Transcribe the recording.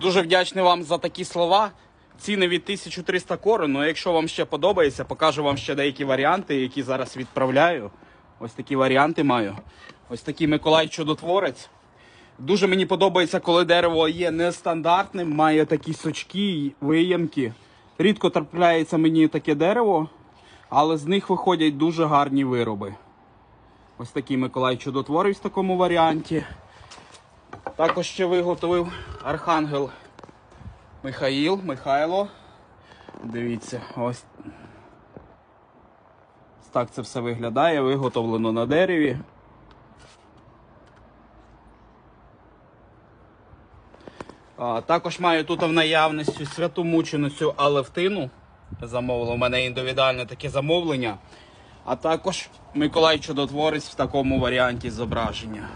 Дуже вдячний вам за такі слова. Ціни від 1300 корон. Ну, якщо вам ще подобається, покажу вам ще деякі варіанти, які зараз відправляю. Ось такі варіанти маю. Ось такий Миколай Чудотворець. Дуже мені подобається, коли дерево є нестандартним, має такі сочки, виямки. Рідко трапляється мені таке дерево, але з них виходять дуже гарні вироби. Ось такий Миколай Чудотворець в такому варіанті. Також ще виготовив архангел Михаїл, Михайло. Дивіться, ось так це все виглядає, виготовлено на дереві. А, також маю тут в наявності святу мученицю Алевтину. Замовило у мене індивідуальне таке замовлення. А також Миколай Чудотворець в такому варіанті зображення.